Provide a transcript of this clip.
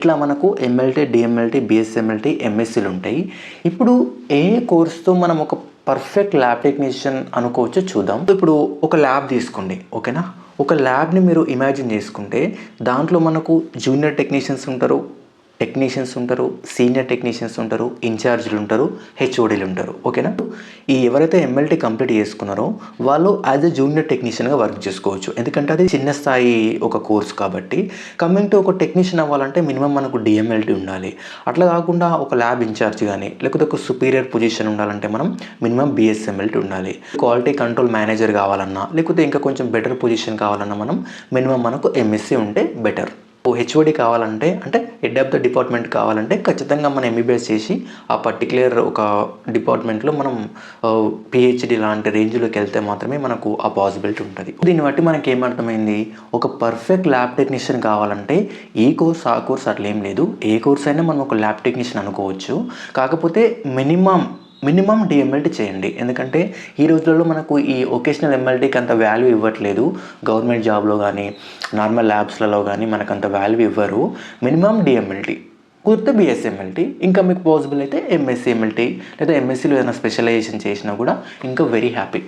ఇట్లా మనకు MLT DMLT BSMLT ఎంఎస్సీలు ఉంటాయి. ఇప్పుడు ఏ కోర్స్తో మనం ఒక పర్ఫెక్ట్ ల్యాబ్ టెక్నీషియన్ అనుకోవచ్చో చూద్దాం. ఇప్పుడు ఒక ల్యాబ్ తీసుకోండి ఓకేనా? ఒక ల్యాబ్ని మీరు ఇమాజిన్ చేసుకుంటే దాంట్లో మనకు జూనియర్ టెక్నీషియన్స్ ఉంటారు టెక్నీషియన్స్ ఉంటారు సీనియర్ టెక్నీషియన్స్ ఉంటారు ఇన్ఛార్జీలు ఉంటారు హెచ్ఓడీలు ఉంటారు. ఓకేనా? ఈ ఎవరైతే ఎంఎల్టీ కంప్లీట్ చేసుకున్నారో వాళ్ళు యాజ్ ఎ జూనియర్ టెక్నీషియన్గా వర్క్ చేసుకోవచ్చు. ఎందుకంటే అది చిన్న స్థాయి ఒక కోర్స్ కాబట్టి. కమింగ్ టు ఒక టెక్నీషియన్ అవ్వాలంటే మినిమం మనకు డిఎంఎల్టీ ఉండాలి. అట్లా కాకుండా ఒక ల్యాబ్ ఇన్ఛార్జ్ కానీ లేకపోతే ఒక సుపీరియర్ పొజిషన్ ఉండాలంటే మనం మినిమం బిఎస్ఎంఎల్టీ ఉండాలి. క్వాలిటీ కంట్రోల్ మేనేజర్ కావాలన్నా లేకపోతే ఇంకా కొంచెం బెటర్ పొజిషన్ కావాలన్నా మనం మినిమం మనకు ఎంఎస్సీ ఉంటే బెటర్. హెచ్ఓడి కావాలంటే అంటే హెడ్ ఆఫ్ ద డిపార్ట్మెంట్ కావాలంటే ఖచ్చితంగా మనం ఎంబీబీఎస్ చేసి ఆ పర్టికులర్ ఒక డిపార్ట్మెంట్లో మనం పిహెచ్డి లాంటి రేంజ్లోకి వెళ్తే మాత్రమే మనకు ఆ పాసిబిలిటీ ఉంటుంది. దీన్ని బట్టి మనకి ఏమర్థమైంది ఒక పర్ఫెక్ట్ ల్యాబ్ టెక్నీషియన్ కావాలంటే ఈ కోర్స్ ఆ కోర్స్ అట్లా ఏం లేదు. ఏ కోర్స్ అయినా మనం ఒక ల్యాబ్ టెక్నీషియన్ అనుకోవచ్చు. కాకపోతే మినిమం మినిమం డిఎంఎల్టీ చేయండి. ఎందుకంటే ఈ రోజులలో మనకు ఈ ఒకేషనల్ ఎంఎల్టీకి అంత వాల్యూ ఇవ్వట్లేదు. గవర్నమెంట్ జాబ్లో కానీ నార్మల్ ల్యాబ్స్లలో కానీ మనకు అంత వాల్యూ ఇవ్వరు. మినిమం డిఎంఎల్టీ కుదిరితే బిఎస్ఎంఎల్టీ ఇంకా మీకు పాసిబుల్ అయితే ఎంఎస్సీ ఎంఎల్టీ లేదా ఎంఎస్సీలో ఏదైనా స్పెషలైజేషన్ చేసినా కూడా ఇంకా వెరీ హ్యాపీ